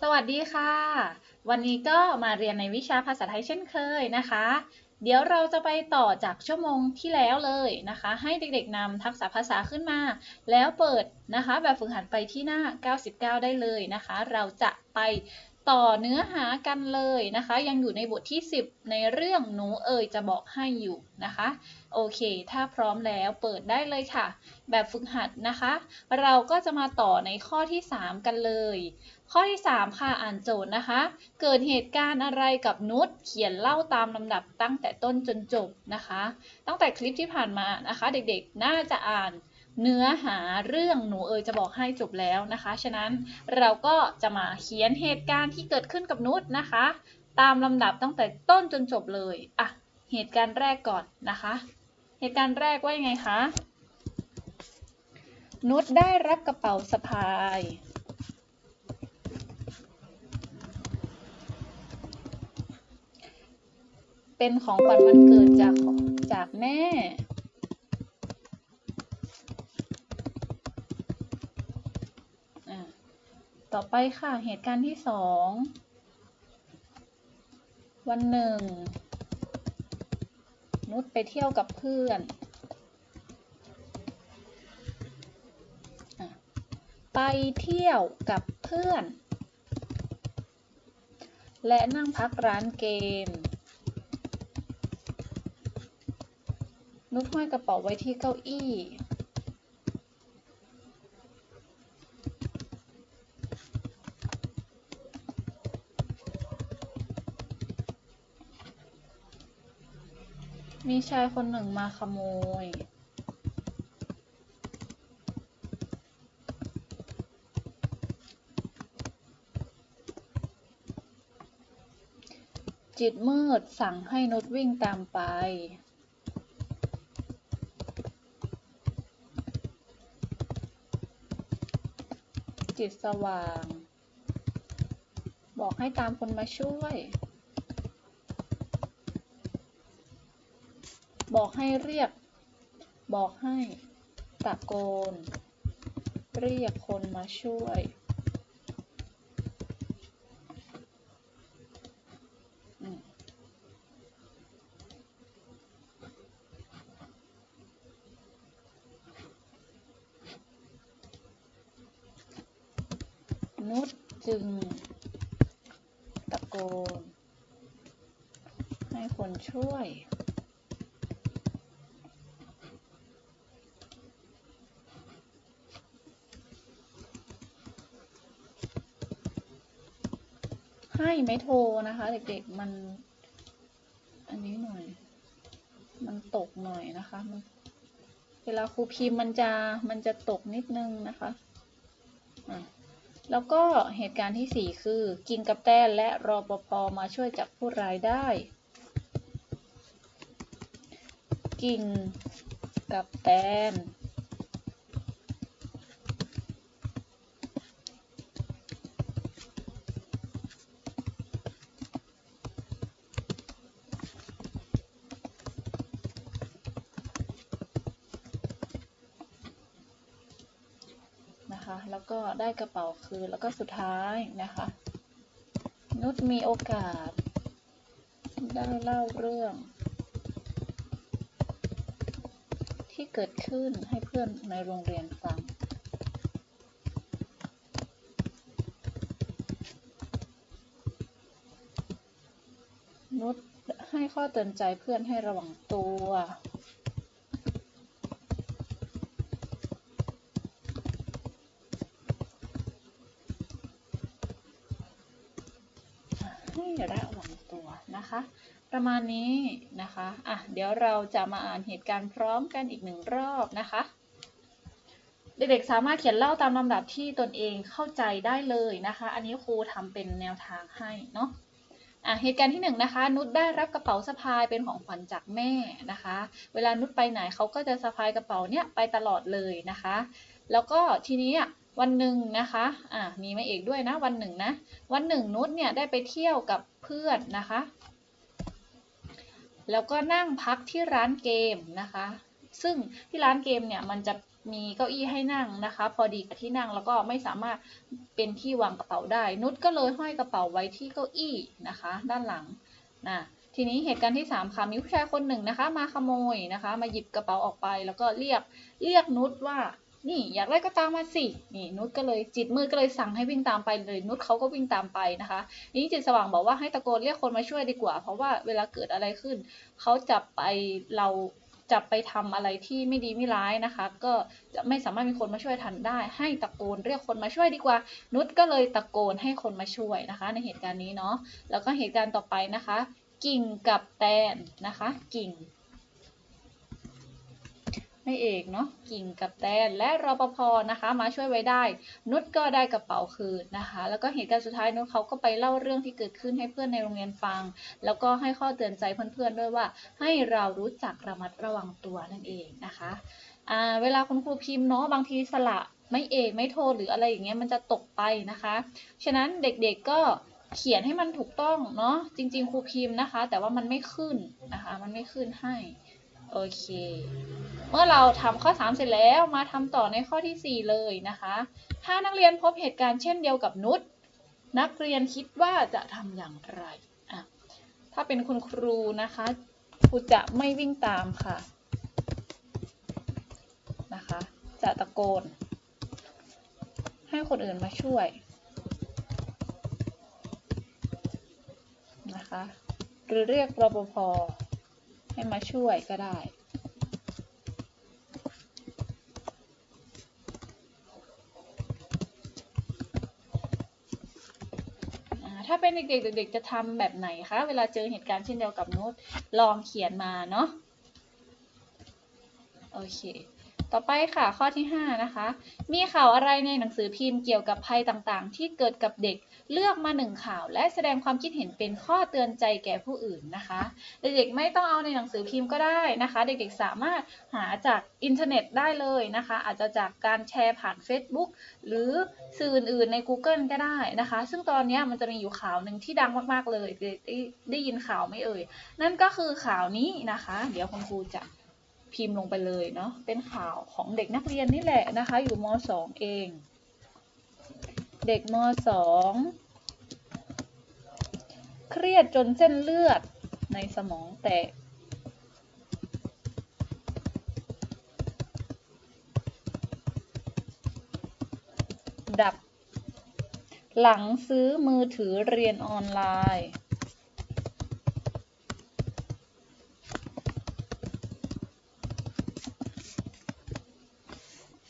สวัสดีค่ะ วันนี้ก็มาเรียนในวิชาภาษาไทยเช่นเคยนะคะ เดี๋ยวเราจะไปต่อจากชั่วโมงที่แล้วเลยนะคะ ให้เด็กๆนำทักษะภาษาขึ้นมา แล้วเปิดนะคะ แบบฝึกหัดไปที่หน้า 99 ได้เลยนะคะ เราจะไป ต่อเนื้อหากันเลยนะคะ ยังอยู่ในบทที่ 10 ในเรื่องหนูเอ่ยจะบอกให้อยู่นะคะ โอเค ถ้าพร้อมแล้วเปิดได้เลยค่ะ แบบฝึกหัดนะคะ เราก็จะมาต่อในข้อที่ 3 กันเลย ข้อที่ 3 ค่ะอ่านโจทย์นะคะ เกิดเหตุการณ์อะไรกับนุชเขียนเล่าตามลำดับตั้งแต่ต้นจนจบนะคะ ตั้งแต่คลิปที่ผ่านมานะคะ เด็กๆน่าจะอ่าน เนื้อหาเรื่องหนูเอยจะบอกให้จบแล้วนะคะ ฉะนั้นเราก็จะมาเขียนเหตุการณ์ที่เกิดขึ้นกับนุชนะคะ ตามลำดับตั้งแต่ต้นจนจบเลยอะเหตุการณ์แรกก่อนนะคะ เหตุการณ์แรกว่ายังไงคะนุชได้รับกระเป๋าสะพาย เป็นของขวัญวันเกิดจากจากแม่ อะ ต่อไปค่ะเหตุการณ์ที่สองวันหนึ่ง นุชไปเที่ยวกับเพื่อนอไปเที่ยวกับเพื่อน และนั่งพักร้านเกม นุชห้อยกระเป๋าไว้ที่เก้าอี้ มีชายคนหนึ่งมาขโมย จิตมืดสั่งให้นุชวิ่งตามไป จิตสว่าง บอกให้ตามคนมาช่วย บอกให้เรียก บอกให้ตะโกน เรียกคนมาช่วย นุชจึง ตะโกน ให้คนช่วย ให้ ไม่โทรนะคะ เด็กๆมัน อันนี้หน่อย มันตกหน่อยนะคะมันเวลาครูพิมพ์มันจะมันจะตกนิดนึงนะคะอะแล้วก็เหตุการณ์ที่สี่คือ กินกับแต้นและรอปภมาช่วยจับผู้ร้ายได้ กิ่งกับแตน แล้วก็ได้กระเป๋าคืน แล้วก็สุดท้ายนะคะ นุชมีโอกาส ได้เล่าเรื่อง ที่เกิดขึ้นให้เพื่อนในโรงเรียนฟังนุชให้ข้อเตือนใจเพื่อนให้ระวังตัว ให้ระวังตัวนะคะ ประมาณนี้นะคะ อะ เดี๋ยวเราจะมาอ่านเหตุการณ์พร้อมกันอีกหนึ่งรอบนะคะ เด็กๆสามารถเขียนเล่าตามลำดับที่ตนเองเข้าใจได้เลยนะคะ อันนี้ครูทำเป็นแนวทางให้เนาะอะเหตุการณ์ที่หนึ่งนะคะนุชได้รับกระเป๋าสะพายเป็นของขวัญจากแม่นะคะ เวลานุชไปไหนเขาก็จะสะพายกระเป๋าเนี้ยไปตลอดเลยนะคะ แล้วก็ทีนี้วันหนึ่งนะคะอะมีแม่เอกด้วยนะวันหนึ่งนะวันหนึ่งนุชเนี่ยได้ไปเที่ยวกับเพื่อนนะคะ แล้วก็นั่งพักที่ร้านเกมนะคะ ซึ่งที่ร้านเกมเนี่ยมันจะมีเก้าอี้ให้นั่งนะคะ พอดีกับที่นั่งแล้วก็ไม่สามารถเป็นที่วางกระเป๋าได้ นุชก็เลยห้อยกระเป๋าไว้ที่เก้าอี้นะคะ ด้านหลังนะทีนี้เหตุการณ์ที่สามค่ะมีผู้ชายคนหนึ่งนะคะ มาขโมยนะคะ มาหยิบกระเป๋าออกไป แล้วก็เรียกเรียกนุชว่า นี่อยากได้ก็ตามมาสิ นี่นุชก็เลยจิตมืดก็เลยสั่งให้วิ่งตามไปเลย นุชเขาก็วิ่งตามไปนะคะ นี่จิตสว่างบอกว่าให้ตะโกนเรียกคนมาช่วยดีกว่า เพราะว่าเวลาเกิดอะไรขึ้น เขาจับไปเราจับไปทำอะไรที่ไม่ดีไม่ร้ายนะคะ ก็จะไม่สามารถมีคนมาช่วยทันได้ ให้ตะโกนเรียกคนมาช่วยดีกว่า นุชก็เลยตะโกนให้คนมาช่วยนะคะ ในเหตุการณ์นี้เนาะ แล้วก็เหตุการณ์ต่อไปนะคะ กิ่งกับแตนนะคะ กิ่ง ไม่เอกเนาะกิ่งกับแตนและรปภนะคะ มาช่วยไว้ได้ นุชก็ได้กระเป๋าคืนนะคะ แล้วก็เหตุการณ์สุดท้ายนุชเขาก็ไปเล่าเรื่องที่เกิดขึ้นให้เพื่อนในโรงเรียนฟัง แล้วก็ให้ข้อเตือนใจเพื่อนๆด้วยว่า ให้เรารู้จักระมัดระวังตัวนั่นเองนะคะเวลาคุณครูพิมพ์เนาะบางทีสระไม่เอกไม่โทหรืออะไรอย่างเงี้ยมันจะตกไปนะคะ ฉะนั้นเด็กๆก็เขียนให้มันถูกต้องเนาะจริงๆครูพิมพ์นะคะ แต่ว่ามันไม่ขึ้นนะคะ มันไม่ขึ้นให้ โอเค เมื่อเราทำข้อ 3 เสร็จแล้วมาทำต่อในข้อทีสี่ 4 เลยนะคะ ถ้านักเรียนพบเหตุการณ์เช่นเดียวกับนุชนักเรียนคิดว่าจะทำอย่างไรอะถ้าเป็นคุณครูนะคะครูจะไม่วิ่งตามค่ะนะคะ จะตะโกน ให้คนอื่นมาช่วยนะคะ หรือเรียกรปภ ให้มาช่วยก็ได้ถ้าเป็นเด็กๆเด็กๆจะทำแบบไหนคะ เวลาเจอเหตุการณ์เช่นเดียวกับนุชลองเขียนมาเนาะโอเค ต่อไปค่ะข้อที่ 5 นะคะ มีข่าวอะไรในหนังสือพิมพ์เกี่ยวกับภัยต่างๆ ที่เกิดกับเด็กเลือกมาหนึ่งข่าวและแสดงความคิดเห็นเป็นข้อเตือนใจแก่ผู้อื่นนะคะ เด็กๆไม่ต้องเอาในหนังสือพิมพ์ก็ได้นะคะ เด็กๆสามารถหาจากอินเทอร์เน็ตได้เลยนะคะ อาจจะจากการแชร์ผ่าน Facebook หรือสื่ออื่นๆใน Google ก็ได้นะคะ ซึ่งตอนนี้มันจะมีอยู่ข่าวหนึ่งที่ดังมากๆเลยได้ได้ได้ยินข่าวไม่เอ่ยนั่นก็คือข่าวนี้นะคะ เดี๋ยวคุณครูจะ พิมพ์ลงไปเลยเนาะเป็นข่าวของเด็กนักเรียนนี่แหละนะคะ อยู่ม .2 เอง เด็กม .2 เครียดจนเส้นเลือดในสมองแตกดับ หลังซื้อมือถือเรียนออนไลน์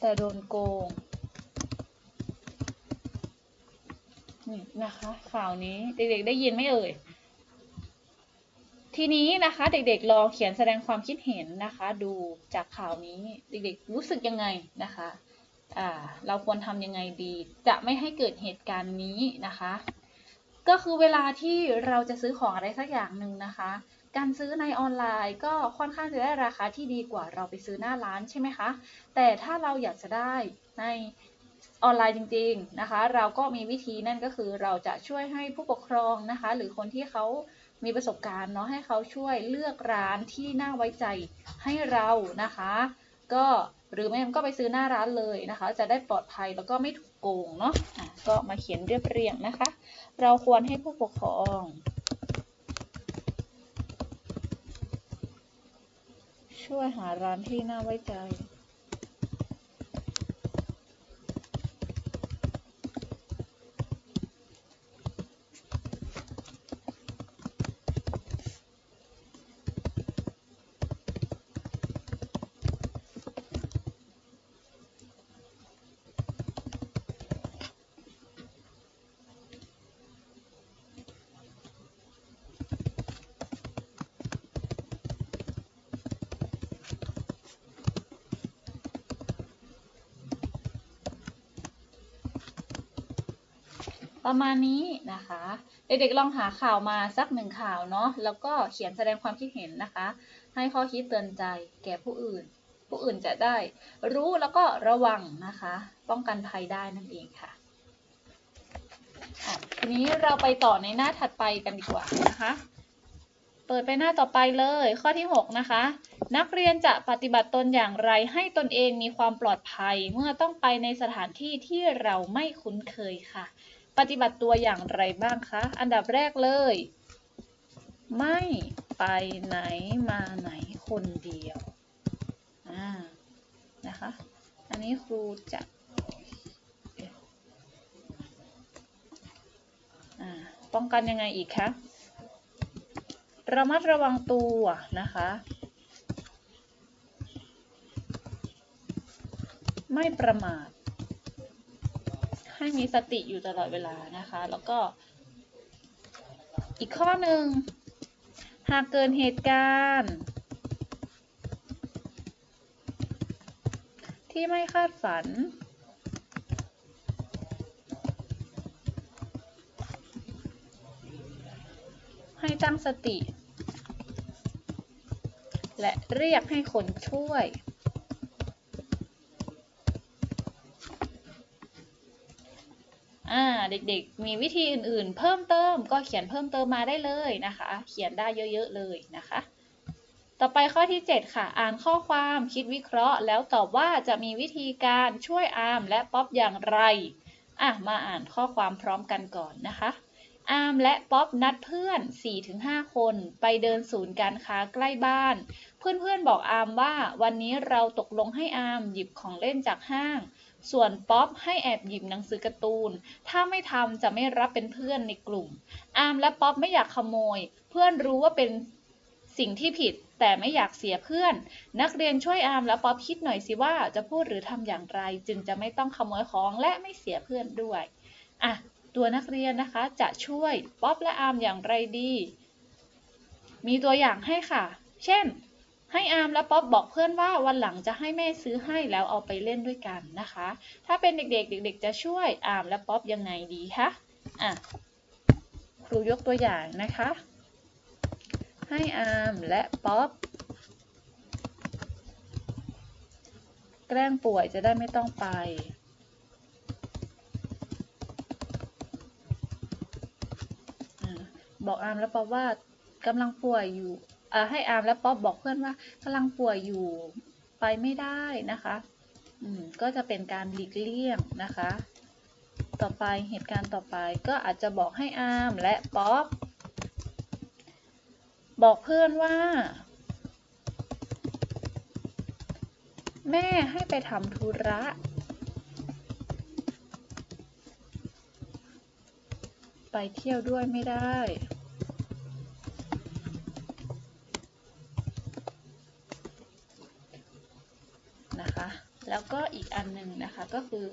แต่โดนโกง นี่นะคะ ข่าวนี้เด็กๆได้ยินไหมเอ่ย ทีนี้นะคะเด็กๆลองเขียนแสดงความคิดเห็นนะคะ ดูจากข่าวนี้เด็กๆรู้สึกยังไงนะคะเราควรทำยังไงดี จะไม่ให้เกิดเหตุการณ์นี้นะคะ ก็คือเวลาที่เราจะซื้อของอะไรสักอย่างหนึ่งนะคะ การซื้อในออนไลน์ก็ค่อนข้างจะได้ราคาที่ดีกว่าเราไปซื้อหน้าร้านใช่ไหมคะ แต่ถ้าเราอยากจะได้ในออนไลน์จริงๆนะคะ เราก็มีวิธีนั่นก็คือเราจะช่วยให้ผู้ปกครองนะคะ หรือคนที่เขามีประสบการณ์เนาะให้เขาช่วยเลือกร้านที่น่าไว้ใจให้เรานะคะ ก็หรือไม่ก็ไปซื้อหน้าร้านเลยนะคะ จะได้ปลอดภัยแล้วก็ไม่ถูกโกงเนาะะก็มาเขียนเรียบเรียงนะคะ เราควรให้ผู้ปกครอง ช่วยหาร้านที่น่าไว้ใจ ประมาณนี้นะคะ เด็กๆลองหาข่าวมาสักหนึ่งข่าวเนาะแล้วก็เขียนแสดงความคิดเห็นนะคะ ให้ข้อคิดเตือนใจแก่ผู้อื่น ผู้อื่นจะได้ รู้แล้วก็ระวังนะคะ ป้องกันภัยได้นั่นเองค่ะทีนี้เราไปต่อในหน้าถัดไปกันดีกว่านะคะ เปิดไปหน้าต่อไปเลย ข้อที่ 6 นะคะ นักเรียนจะปฏิบัติตนอย่างไรให้ตนเองมีความปลอดภัย เมื่อต้องไปในสถานที่ที่เราไม่คุ้นเคยค่ะ ปฏิบัติตัวอย่างไรบ้างคะ อันดับแรกเลย ไม่ไปไหนมาไหนคนเดียวอ่านะคะ อันนี้ครูจะป้องกันยังไงอีกคะ ระมัดระวังตัวนะคะ ไม่ประมาท ให้มีสติอยู่ตลอดเวลานะคะ แล้วก็ อีกข้อหนึ่งหากเกิดเหตุการณ์ ที่ไม่คาดฝัน ให้ตั้งสติ และเรียกให้คนช่วย อ่าเด็กๆ มีวิธีอื่นๆ เพิ่มเติมก็เขียนเพิ่มเติมมาได้เลยนะคะ เขียนได้เยอะๆเลยนะคะ ต่อไปข้อที่ 7 ค่ะ อ่านข้อความคิดวิเคราะห์ แล้วตอบว่าจะมีวิธีการช่วยอาร์มและป๊อปอย่างไรอะมาอ่านข้อความพร้อมกันก่อนนะคะอาร์มและป๊อปนัดเพื่อน 4-5 คนไปเดินศูนย์การค้าใกล้บ้าน เพื่อนๆบอกอาร์มว่าวันนี้เราตกลงให้อาร์มหยิบของเล่นจากห้าง ส่วนป๊อปให้แอบหยิบหนังสือการ์ตูน ถ้าไม่ทำจะไม่รับเป็นเพื่อนในกลุ่ม อาร์มและป๊อปไม่อยากขโมย เพื่อนรู้ว่าเป็นสิ่งที่ผิด แต่ไม่อยากเสียเพื่อน นักเรียนช่วยอาร์มและป๊อปคิดหน่อยสิว่าจะพูดหรือทำอย่างไร จึงจะไม่ต้องขโมยของและไม่เสียเพื่อนด้วยอะตัวนักเรียนนะคะจะช่วยป๊อปและอาร์มอย่างไรดี มีตัวอย่างให้ค่ะ เช่น ให้อาร์มและป๊อปบอกเพื่อนว่าวันหลังจะให้แม่ซื้อให้แล้วเอาไปเล่นด้วยกันนะคะ ถ้าเป็นเด็กๆ เด็ก ๆ จะช่วยอาร์มและป๊อปยังไงดีคะอะครูยกตัวอย่างนะคะ ให้อาร์มและป๊อปแกล้งป่วยจะได้ไม่ต้องไปบอกอาร์มและป๊อปว่ากำลังป่วยอยู่ ให้อาร์มและป๊อปบอกเพื่อนว่ากำลังป่วยอยู่ไปไม่ได้นะคะอืมก็จะเป็นการหลีกเลี่ยงนะคะ ต่อไปเหตุการณ์ต่อไปก็อาจจะบอกให้อาร์มและป๊อปบอกเพื่อนว่า แม่ให้ไปทำธุระไปเที่ยวด้วยไม่ได้ นะคะ แล้วก็อีกอันหนึ่งนะคะ ก็คือ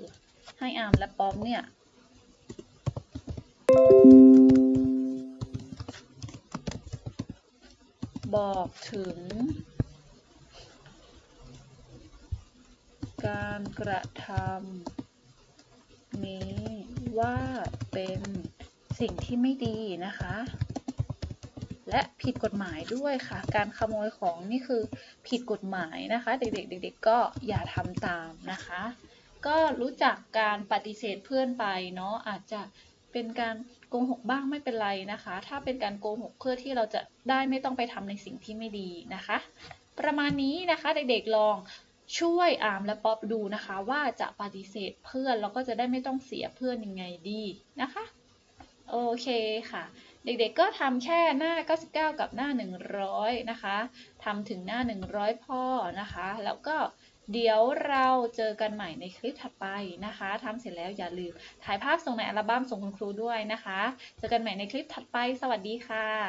ให้อาร์มและป๊อปเนี่ยบอกถึง การกระทำนี้ว่าเป็นสิ่งที่ไม่ดีนะคะ และผิดกฎหมายด้วยค่ะ การขโมยของนี่คือผิดกฎหมายนะคะ เด็กๆเด็กๆก็อย่าทำตามนะคะ ก็รู้จักการปฏิเสธเพื่อนไปเนาะอาจจะเป็นการโกหกบ้างไม่เป็นไรนะคะ ถ้าเป็นการโกหกเพื่อที่เราจะได้ไม่ต้องไปทำในสิ่งที่ไม่ดีนะคะ ประมาณนี้นะคะเด็กๆลองช่วยอามและป๊อปดูนะคะ ว่าจะปฏิเสธเพื่อนแล้วก็จะได้ไม่ต้องเสียเพื่อนยังไงดีนะคะโอเคค่ะ เด็กๆก็ทำแค่หน้า 99 กับหน้า 100 นะคะทำถึงหน้า 100 พ่อนะคะ แล้วก็ เดี๋ยวเราเจอกันใหม่ในคลิปถัดไปนะคะทำเสร็จแล้วอย่าลืมถ่ายภาพส่งในอัลบั้มส่งคุณครูด้วยนะคะ เจอกันใหม่ในคลิปถัดไป สวัสดีค่ะ